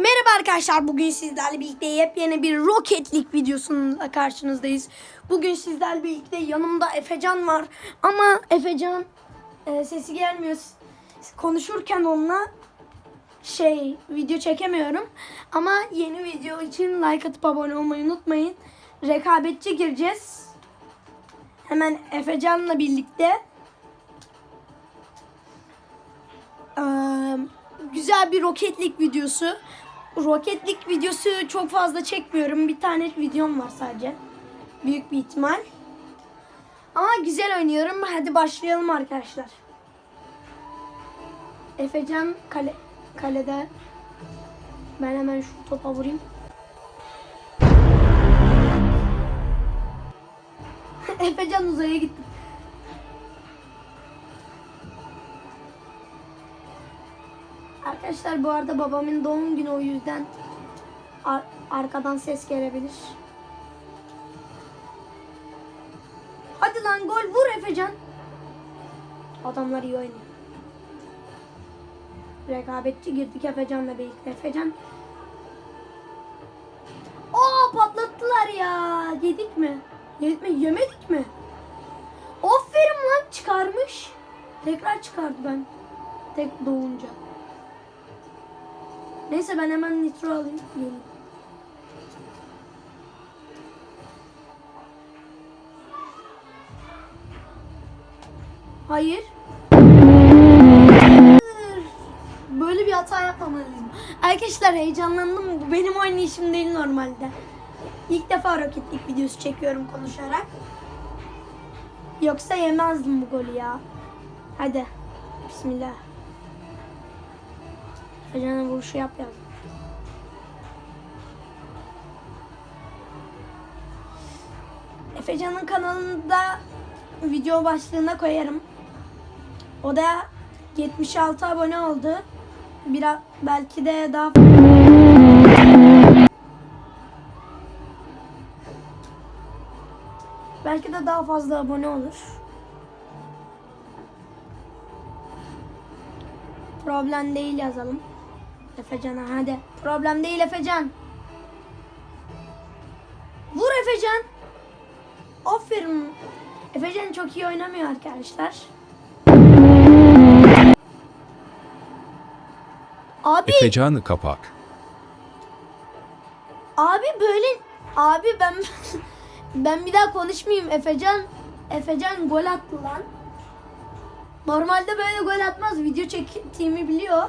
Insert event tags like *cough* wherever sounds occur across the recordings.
Merhaba arkadaşlar. Bugün sizlerle birlikte yepyeni bir roketlik videosunda karşınızdayız. Bugün sizlerle birlikte yanımda Efecan var. Ama Efecan e, sesi gelmiyor. Konuşurken onunla şey video çekemiyorum. Ama yeni video için like atıp abone olmayı unutmayın. Rekabetçi gireceğiz. Hemen Efecan'la birlikte. Eee, güzel bir roketlik videosu. Roketlik videosu çok fazla çekmiyorum. Bir tane videom var sadece. Büyük bir ihtimal. Ama güzel oynuyorum. Hadi başlayalım arkadaşlar. Efecan kale, kalede. Ben hemen şu topa vurayım. *laughs* Efecan uzaya gitti. Arkadaşlar bu arada babamın doğum günü o yüzden ar- arkadan ses gelebilir. Hadi lan gol vur Efecan. Adamlar iyi oynuyor. Rekabetçi girdik Efecan'la birlikte. Efecan. Aa patlattılar ya. Yedik mi? Yedik mi? Yemedik mi? Aferin lan çıkarmış. Tekrar çıkardı ben. Tek doğunca. Neyse ben hemen nitro alayım. Hayır. Böyle bir hata yapmamalıyım. Arkadaşlar heyecanlandım. Bu benim oynayışım değil normalde. İlk defa roketlik videosu çekiyorum konuşarak. Yoksa yemezdim bu golü ya. Hadi. Bismillah. Efecan'a vuruşu yap yaz. Efecan'ın kanalında video başlığına koyarım. O da 76 abone oldu. Biraz belki de daha Belki de daha fazla abone olur. Problem değil yazalım. Efecan'a hadi. Problem değil Efecan. Vur Efecan. Aferin. Efecan çok iyi oynamıyor arkadaşlar. Abi, Efecanı kapak. abi böyle abi ben *laughs* ben bir daha konuşmayayım Efecan. Efecan gol attı lan. Normalde böyle gol atmaz. Video çektiğimi biliyor.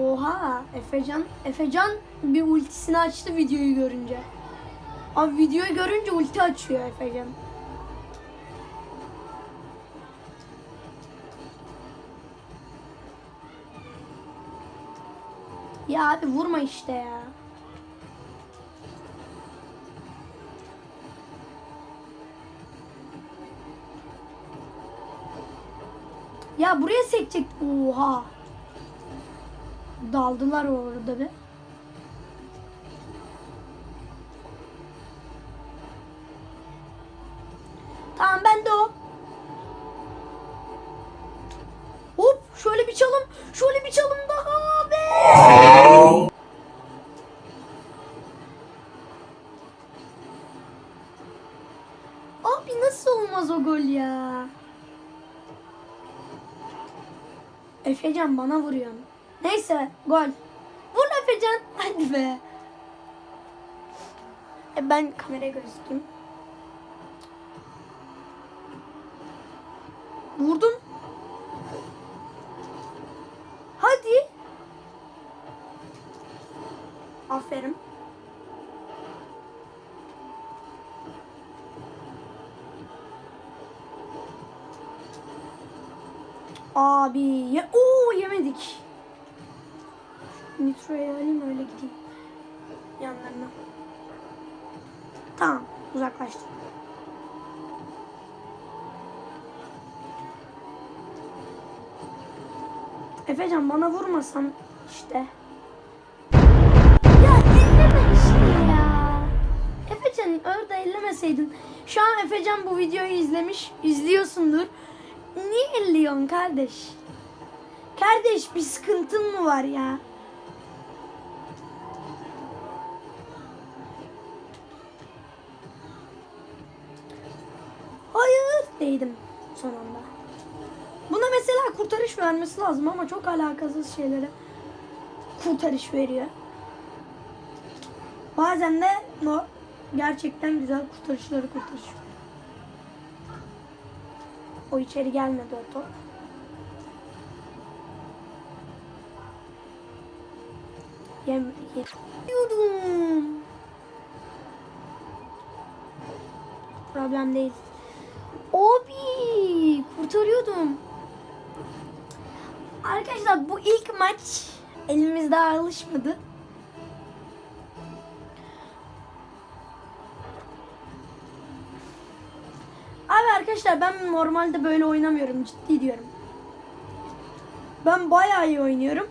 Oha Efecan Efecan bir ultisini açtı videoyu görünce. Abi videoyu görünce ulti açıyor Efecan. Ya abi vurma işte ya. Ya buraya sekecek. Oha. Daldılar orada bir. Tamam ben de o. Hop şöyle bir çalım. Şöyle bir çalım daha abi. Abi nasıl olmaz o gol ya? Efecan bana vuruyor. Neyse gol. Vur Efecan. Hadi be. E ben kameraya gözükeyim. Vurdum. Hadi. Aferin. Abi ya Oo yemedik. Nitro'ya alayım öyle gideyim. Yanlarına. Tamam uzaklaştım. Efecan bana vurmasan işte. Ya elleme işte ya. Efecan orada ellemeseydin. Şu an Efecan bu videoyu izlemiş, izliyorsundur. Niye elliyorsun kardeş? Kardeş bir sıkıntın mı var ya? Değdim son. Buna mesela kurtarış vermesi lazım ama çok alakasız şeylere kurtarış veriyor. Bazen de no, gerçekten güzel kurtarışları kurtarış veriyor. O içeri gelmedi o top. Yem, yem. Problem değil. Abi kurtarıyordum. Arkadaşlar bu ilk maç elimizde alışmadı. Abi arkadaşlar ben normalde böyle oynamıyorum ciddi diyorum. Ben bayağı iyi oynuyorum.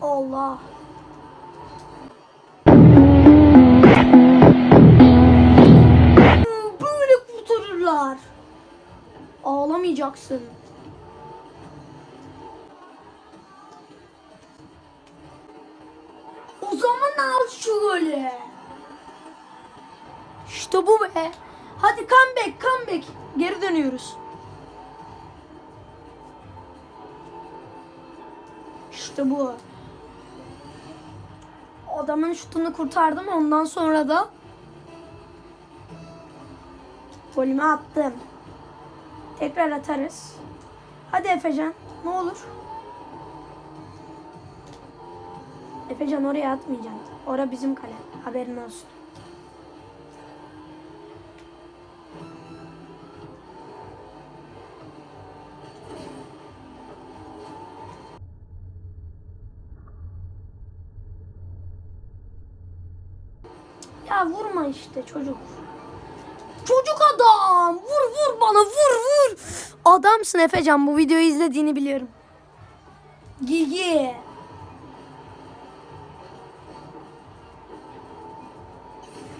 Allah. Ağlamayacaksın. O zaman al şöyle. İşte bu be. Hadi comeback comeback. Geri dönüyoruz. İşte bu. Adamın şutunu kurtardım ondan sonra da golümü attım. Tekrar atarız. Hadi Efecan ne olur. Efecan oraya atmayacaksın. Ora bizim kale. Haberin olsun. Ya vurma işte çocuk. Adam. Vur vur bana vur vur. Adamsın Efecan bu videoyu izlediğini biliyorum. Gigi.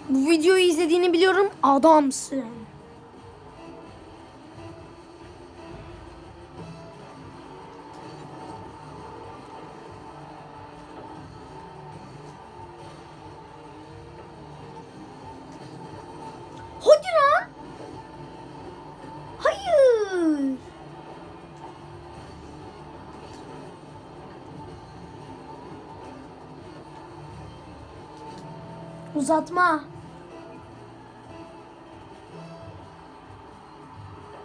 Bu videoyu izlediğini biliyorum. Adamsın. Uzatma.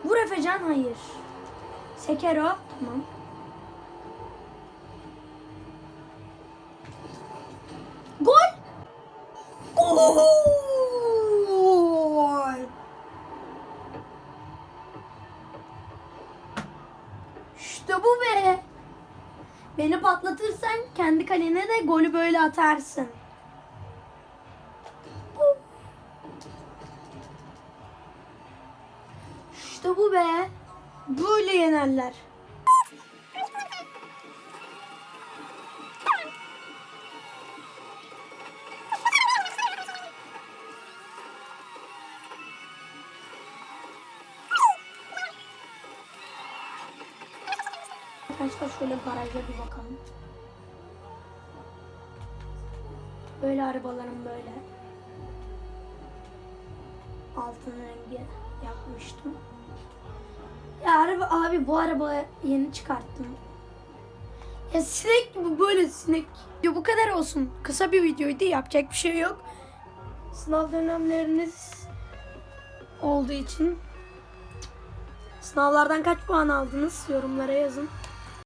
Vur Efecan hayır. Sekero tamam. Gol. Gol. İşte bu be. Beni patlatırsan kendi kalene de golü böyle atarsın. İşte bu be. Böyle yenerler. Arkadaşlar şöyle garaja bir bakalım. Böyle arabalarım böyle. Altın rengi yapmıştım. Abi bu araba yeni çıkarttım. Ya sinek bu böyle sinek. Ya bu kadar olsun. Kısa bir videoydu yapacak bir şey yok. Sınav dönemleriniz olduğu için Sınavlardan kaç puan aldınız? Yorumlara yazın.